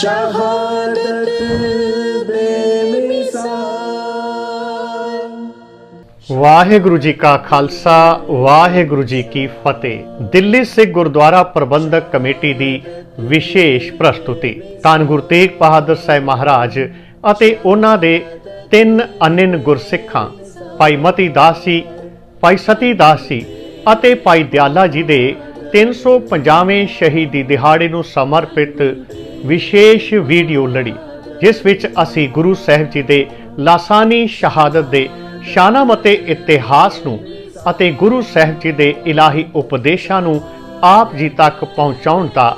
ਸ਼ਹਾਦਤ ਵਾਹਿਗੁਰੂ ਜੀ ਕਾ ਖਾਲਸਾ ਵਾਹਿਗੁਰੂ ਜੀ ਕੀ ਫਤਿਹ ਦਿੱਲੀ ਸਿੱਖ ਗੁਰਦੁਆਰਾ ਪ੍ਰਬੰਧਕ ਕਮੇਟੀ ਦੀ ਵਿਸ਼ੇਸ਼ ਪ੍ਰਸਤੁਤੀ ਧੰਨ ਗੁਰੂ ਤੇਗ ਬਹਾਦਰ ਸਾਹਿਬ ਮਹਾਰਾਜ ਅਤੇ ਉਹਨਾਂ ਦੇ ਤਿੰਨ ਅਨਿਨ ਗੁਰਸਿੱਖਾਂ ਭਾਈ ਮਤੀ ਦਾਸ ਜੀ ਭਾਈ ਸਤੀ ਦਾਸ ਜੀ ਅਤੇ ਭਾਈ ਦਿਆਲਾ ਜੀ ਦੇ 350ਵੇਂ ਸ਼ਹੀਦੀ ਦਿਹਾੜੇ ਨੂੰ ਸਮਰਪਿਤ ਵਿਸ਼ੇਸ਼ ਵੀਡੀਓ ਲੜੀ, ਜਿਸ ਵਿੱਚ ਅਸੀਂ ਗੁਰੂ ਸਾਹਿਬ ਜੀ ਦੇ ਲਾਸਾਨੀ ਸ਼ਹਾਦਤ ਦੇ ਸ਼ਾਨਮ ਅਤੇ ਇਤਿਹਾਸ ਨੂੰ ਅਤੇ ਗੁਰੂ ਸਾਹਿਬ ਜੀ ਦੇ ਇਲਾਹੀ ਉਪਦੇਸ਼ਾਂ ਨੂੰ ਆਪ ਜੀ ਤੱਕ ਪਹੁੰਚਾਉਣ ਦਾ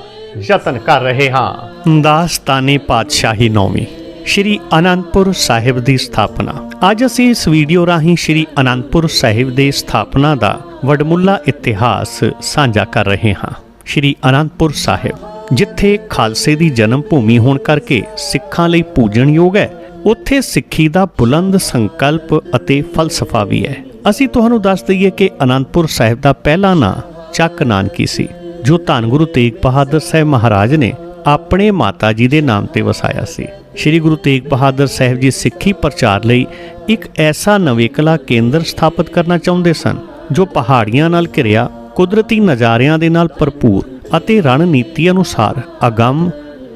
ਯਤਨ ਕਰ ਰਹੇ ਹਾਂ। ਦਾਸਤਾਨੀ ਪਾਤਸ਼ਾਹੀ ਨੌਵੀਂ, ਸ਼੍ਰੀ ਅਨੰਦਪੁਰ ਸਾਹਿਬ ਦੀ ਸਥਾਪਨਾ। ਅੱਜ ਅਸੀਂ ਇਸ ਵੀਡੀਓ ਰਾਹੀਂ ਸ਼੍ਰੀ ਅਨੰਦਪੁਰ ਸਾਹਿਬ ਦੇ ਸਥਾਪਨਾ ਦਾ ਵਡਮੁੱਲਾ ਇਤਿਹਾਸ ਸਾਂਝਾ ਕਰ ਰਹੇ ਹਾਂ। ਸ਼੍ਰੀ ਅਨੰਦਪੁਰ ਸਾਹਿਬ ਜਿੱਥੇ ਖਾਲਸੇ ਦੀ ਜਨਮ ਭੂਮੀ ਹੋਣ ਕਰਕੇ ਸਿੱਖਾਂ ਲਈ ਪੂਜਣਯੋਗ ਹੈ, ਉੱਥੇ ਸਿੱਖੀ ਦਾ ਬੁਲੰਦ ਸੰਕਲਪ ਅਤੇ ਫਲਸਫਾ ਵੀ ਹੈ। ਅਸੀਂ ਤੁਹਾਨੂੰ ਦੱਸ ਦਈਏ ਕਿ ਅਨੰਦਪੁਰ ਸਾਹਿਬ ਦਾ ਪਹਿਲਾ ਨਾਂ ਚੱਕ ਨਾਨਕੀ ਸੀ, ਜੋ ਧੰਨ ਗੁਰੂ ਤੇਗ ਬਹਾਦਰ ਸਾਹਿਬ ਮਹਾਰਾਜ ਨੇ ਆਪਣੇ ਮਾਤਾ ਜੀ ਦੇ ਨਾਮ ਤੇ ਵਸਾਇਆ ਸੀ। ਸ੍ਰੀ ਗੁਰੂ ਤੇਗ ਬਹਾਦਰ ਸਾਹਿਬ ਜੀ ਸਿੱਖੀ ਪ੍ਰਚਾਰ ਲਈ ਇੱਕ ਐਸਾ ਨਵੇਕਲਾ ਕੇਂਦਰ ਸਥਾਪਿਤ ਕਰਨਾ ਚਾਹੁੰਦੇ ਸਨ, ਜੋ ਪਹਾੜੀਆਂ ਨਾਲ ਘਿਰਿਆ ਕੁਦਰਤੀ ਨਜ਼ਾਰਿਆਂ ਦੇ ਨਾਲ ਭਰਪੂਰ ਅਤੇ ਰਣਨੀਤੀ ਅਨੁਸਾਰ ਅਗੰਮ,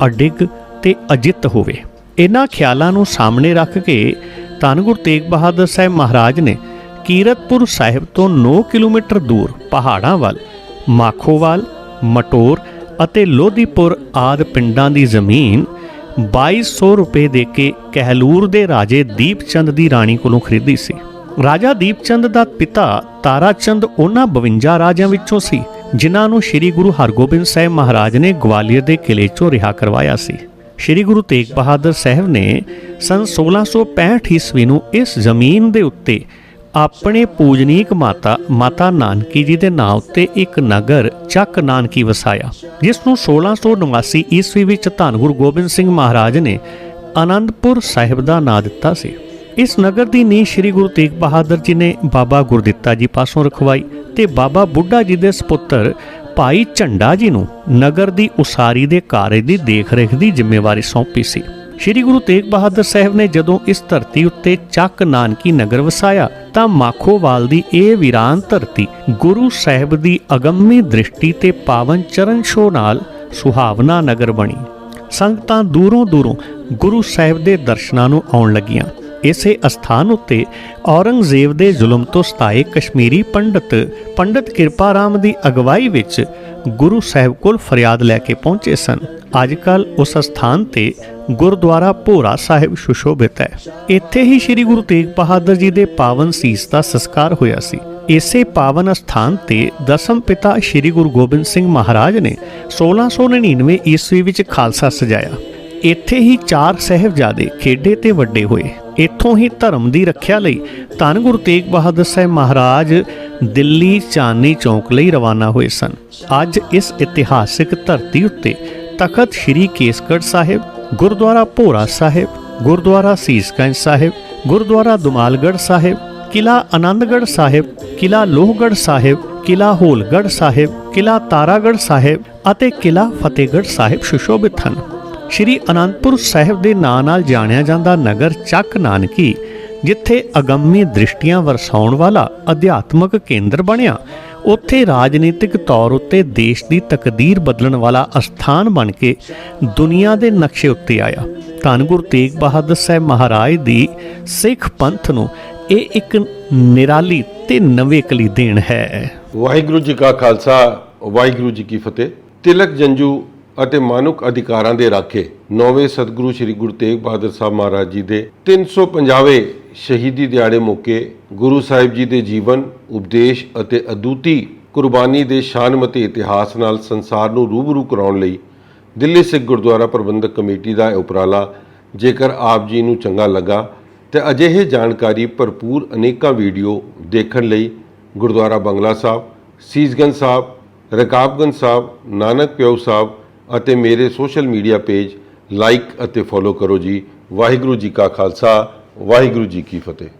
ਅਡਿੱਗ ਤੇ ਅਜਿੱਤ ਹੋਵੇ। ਇਹਨਾਂ ਖਿਆਲਾਂ ਨੂੰ ਸਾਹਮਣੇ ਰੱਖ ਕੇ ਧੰਨ ਗੁਰੂ ਤੇਗ ਬਹਾਦਰ ਸਾਹਿਬ ਮਹਾਰਾਜ ਨੇ ਕੀਰਤਪੁਰ ਸਾਹਿਬ ਤੋਂ 9 ਕਿਲੋਮੀਟਰ ਦੂਰ ਪਹਾੜਾਂ ਵੱਲ, ਮਾਖੋਵਾਲ, ਮਟੋਰ ਅਤੇ ਲੋਧੀਪੁਰ ਆਦ ਪਿੰਡਾਂ ਦੀ ਜ਼ਮੀਨ 2200 ਰੁਪਏ ਦੇ ਕੇ ਕਹਿਲੂਰ ਦੇ ਰਾਜੇ ਦੀਪਚੰਦ ਦੀ ਰਾਣੀ ਕੋਲੋਂ ਖਰੀਦੀ ਸੀ। ਰਾਜਾ ਦੀਪਚੰਦ ਦਾ ਪਿਤਾ ਤਾਰਾਚੰਦ ਉਹਨਾਂ 52 ਰਾਜਿਆਂ ਵਿੱਚੋਂ ਸੀ। ਜਿਨ੍ਹਾਂ ਨੂੰ ਸ੍ਰੀ ਗੁਰੂ ਹਰਗੋਬਿੰਦ ਸਾਹਿਬ ਮਹਾਰਾਜ ਨੇ ਗਵਾਲੀਅਰ ਦੇ ਕਿਲੇ 'ਚੋਂ ਰਿਹਾ ਕਰਵਾਇਆ ਸੀ। ਸ੍ਰੀ ਗੁਰੂ ਤੇਗ ਬਹਾਦਰ ਸਾਹਿਬ ਨੇ ਸਨ 1665 ਈਸਵੀ ਨੂੰ ਇਸ ਜ਼ਮੀਨ ਦੇ ਉੱਤੇ ਆਪਣੇ ਪੂਜਨੀਕ ਮਾਤਾ ਮਾਤਾ ਨਾਨਕੀ ਜੀ ਦੇ ਨਾਂ ਉੱਤੇ ਇੱਕ ਨਗਰ ਚੱਕ ਨਾਨਕੀ ਵਸਾਇਆ, ਜਿਸ ਨੂੰ 1689 ਈਸਵੀ ਵਿੱਚ ਧੰਨ ਗੁਰੂ ਗੋਬਿੰਦ ਸਿੰਘ ਮਹਾਰਾਜ ਨੇ ਆਨੰਦਪੁਰ ਸਾਹਿਬ ਦਾ ਨਾਂ ਦਿੱਤਾ ਸੀ। ਇਸ ਨਗਰ ਦੀ ਨੀਂਹ ਸ੍ਰੀ ਗੁਰੂ ਤੇਗ ਬਹਾਦਰ ਜੀ ਨੇ ਬਾਬਾ ਗੁਰਦਿੱਤਾ ਜੀ ਪਾਸੋਂ ਰਖਵਾਈ ਤੇ ਬਾਬਾ ਬੁੱਢਾ ਜੀ ਦੇ ਸੁਪੁੱਤਰ ਭਾਈ ਝੰਡਾ ਜੀ ਨੂੰ ਨਗਰ ਦੀ ਉਸਾਰੀ ਦੇ ਕਾਰਜ ਦੀ ਦੇਖ ਰੇਖ ਦੀ ਜ਼ਿੰਮੇਵਾਰੀ ਸੌਂਪੀ ਸੀ। ਸ਼੍ਰੀ ਗੁਰੂ ਤੇਗ ਬਹਾਦਰ ਸਾਹਿਬ ਨੇ ਜਦੋਂ ਇਸ ਧਰਤੀ ਉੱਤੇ ਚੱਕ ਨਾਨਕੀ ਨਗਰ ਵਸਾਇਆ, ਤਾਂ ਮਾਖੋਵਾਲ ਦੀ ਇਹ ਵੀਰਾਨ ਧਰਤੀ ਗੁਰੂ ਸਾਹਿਬ ਦੀ ਅਗੰਮੀ ਦ੍ਰਿਸ਼ਟੀ ਤੇ ਪਾਵਨ ਚਰਨ ਛੋਹ ਨਾਲ ਸੁਹਾਵਨਾ ਨਗਰ ਬਣੀ। ਸੰਗਤਾਂ ਦੂਰੋਂ ਦੂਰੋਂ ਗੁਰੂ ਸਾਹਿਬ ਦੇ ਦਰਸ਼ਨਾਂ ਨੂੰ ਆਉਣ ਲੱਗੀਆਂ। ਇਸੇ ਅਸਥਾਨ ਉੱਤੇ ਔਰੰਗਜ਼ੇਬ ਦੇ ਜ਼ੁਲਮ ਤੋਂ ਸਤਾਏ ਕਸ਼ਮੀਰੀ ਪੰਡਤ ਪੰਡਤ ਕਿਰਪਾ ਰਾਮ ਦੀ ਅਗਵਾਈ ਵਿੱਚ ਗੁਰੂ ਸਾਹਿਬ ਕੋਲ ਫਰਿਆਦ ਲੈ ਕੇ ਪਹੁੰਚੇ ਸਨ। ਅੱਜਕੱਲ ਉਸ ਸਥਾਨ ਤੇ ਗੁਰਦੁਆਰਾ ਭੋਰਾ ਸਾਹਿਬ ਸੁਸ਼ੋਭਿਤ ਹੈ। ਇੱਥੇ ਹੀ ਸ੍ਰੀ ਗੁਰੂ ਤੇਗ ਬਹਾਦਰ ਜੀ ਦੇ ਪਾਵਨ ਸੀਸ ਦਾ ਸੰਸਕਾਰ ਹੋਇਆ ਸੀ। ਇਸੇ ਪਾਵਨ ਸਥਾਨ ਤੇ ਦਸਮ ਪਿਤਾ ਸ੍ਰੀ ਗੁਰੂ ਗੋਬਿੰਦ ਸਿੰਘ ਮਹਾਰਾਜ ਨੇ 1699 ਈਸਵੀ ਵਿੱਚ ਖਾਲਸਾ ਸਜਾਇਆ। ਇੱਥੇ ਹੀ ਚਾਰ ਸਹਿਬਜ਼ਾਦੇ ਖੇਡੇ ਤੇ ਵੱਡੇ ਹੋਏ। ਇੱਥੋਂ ਹੀ ਧਰਮ ਦੀ ਰੱਖਿਆ ਲਈ ਧੰਨ ਗੁਰੂ ਤੇਗ ਬਹਾਦਰ ਸਾਹਿਬ ਮਹਾਰਾਜ ਦਿੱਲੀ ਚਾਂਦਨੀ ਚੌਂਕ ਲਈ ਰਵਾਨਾ ਹੋਏ ਸਨ। ਅੱਜ ਇਸ ਇਤਿਹਾਸਿਕ ਧਰਤੀ ਉੱਤੇ ਤਖਤ ਸ੍ਰੀ ਕੇਸਗੜ੍ਹ ਸਾਹਿਬ, ਗੁਰਦੁਆਰਾ ਭੋਰਾ ਸਾਹਿਬ, ਗੁਰਦੁਆਰਾ ਸੀਸਗੰਜ ਸਾਹਿਬ, ਗੁਰਦੁਆਰਾ ਦੁਮਾਲਗੜ੍ਹ ਸਾਹਿਬ ਕਿਲਾ ਆਨੰਦਗੜ੍ਹ ਸਾਹਿਬ ਕਿਲਾ ਲੋਹਗੜ੍ਹ ਸਾਹਿਬ ਕਿਲਾ ਹੋਲਗੜ੍ਹ ਸਾਹਿਬ ਕਿਲਾ ਤਾਰਾਗੜ੍ਹ ਸਾਹਿਬ ਅਤੇ ਕਿਲਾ ਫਤਿਹਗੜ੍ਹ ਸਾਹਿਬ ਸੁਸ਼ੋਭਿਤ ਹਨ। ਸ਼੍ਰੀ ਅਨੰਦਪੁਰ ਸਾਹਿਬ ਦੇ ਨਾਂ ਨਾਲ ਜਾਣਿਆ ਜਾਂਦਾ ਨਗਰ ਚੱਕ ਨਾਨਕੀ, ਜਿੱਥੇ ਅਗੰਮੀ ਦ੍ਰਿਸ਼ਟੀਆਂ ਵਰਸਾਉਣ ਵਾਲਾ ਅਧਿਆਤਮਕ ਕੇਂਦਰ ਬਣਿਆ। ਉੱਥੇ ਰਾਜਨੀਤਿਕ ਤੌਰ ਉੱਤੇ ਦੇਸ਼ ਦੀ ਤਕਦੀਰ ਬਦਲਣ ਵਾਲਾ ਅਸਥਾਨ ਬਣ ਕੇ ਦੁਨੀਆ ਦੇ ਨਕਸ਼ੇ ਉੱਤੇ ਆਇਆ। ਧੰਨ ਗੁਰੂ ਤੇਗ ਬਹਾਦਰ ਸਾਹਿਬ ਮਹਾਰਾਜ ਦੀ ਸਿੱਖ ਪੰਥ ਨੂੰ ਇਹ ਇੱਕ ਨਿਰਾਲੀ ਤੇ ਨਵੇਕਲੀ ਦੇਣ ਹੈ। ਵਾਹਿਗੁਰੂ ਜੀ ਕਾ ਖਾਲਸਾ, ਵਾਹਿਗੁਰੂ ਜੀ ਕੀ ਫਤਿਹ। ਤਿਲਕ ਜੰਜੂ ਅਤੇ ਮਾਨੁਕ ਅਧਿਕਾਰਾਂ ਦੇ ਰਾਖੇ ਨੌਵੇਂ ਸਤਿਗੁਰੂ ਸ੍ਰੀ ਗੁਰੂ ਤੇਗ ਬਹਾਦਰ ਸਾਹਿਬ ਮਹਾਰਾਜ ਜੀ ਦੇ 350ਵੇਂ ਸ਼ਹੀਦੀ ਦਿਹਾੜੇ ਮੌਕੇ ਗੁਰੂ ਸਾਹਿਬ ਜੀ ਦੇ ਜੀਵਨ, ਉਪਦੇਸ਼ ਅਤੇ ਅਦੁੱਤੀ ਕੁਰਬਾਨੀ ਦੇ ਸ਼ਾਨਮਤੀ ਇਤਿਹਾਸ ਨਾਲ ਸੰਸਾਰ ਨੂੰ ਰੂਬਰੂ ਕਰਾਉਣ ਲਈ ਦਿੱਲੀ ਸਿੱਖ ਗੁਰਦੁਆਰਾ ਪ੍ਰਬੰਧਕ ਕਮੇਟੀ ਦਾ ਇਹ ਉਪਰਾਲਾ ਜੇਕਰ ਆਪ ਜੀ ਨੂੰ ਚੰਗਾ ਲੱਗਾ ਤੇ ਅਜਿਹੇ ਜਾਣਕਾਰੀ ਭਰਪੂਰ ਅਨੇਕਾਂ ਵੀਡੀਓ ਦੇਖਣ ਲਈ ਗੁਰਦੁਆਰਾ ਬੰਗਲਾ ਸਾਹਿਬ, ਸੀਸਗੰਜ ਸਾਹਿਬ, ਰਕਾਬਗੰਜ ਸਾਹਿਬ, ਨਾਨਕ ਪਿਓ ਸਾਹਿਬ ਅਤੇ ਮੇਰੇ ਸੋਸ਼ਲ ਮੀਡੀਆ ਪੇਜ ਲਾਈਕ ਅਤੇ ਫੋਲੋ ਕਰੋ ਜੀ। ਵਾਹਿਗੁਰੂ ਜੀ ਕਾ ਖਾਲਸਾ, ਵਾਹਿਗੁਰੂ ਜੀ ਕੀ ਫਤਿਹ।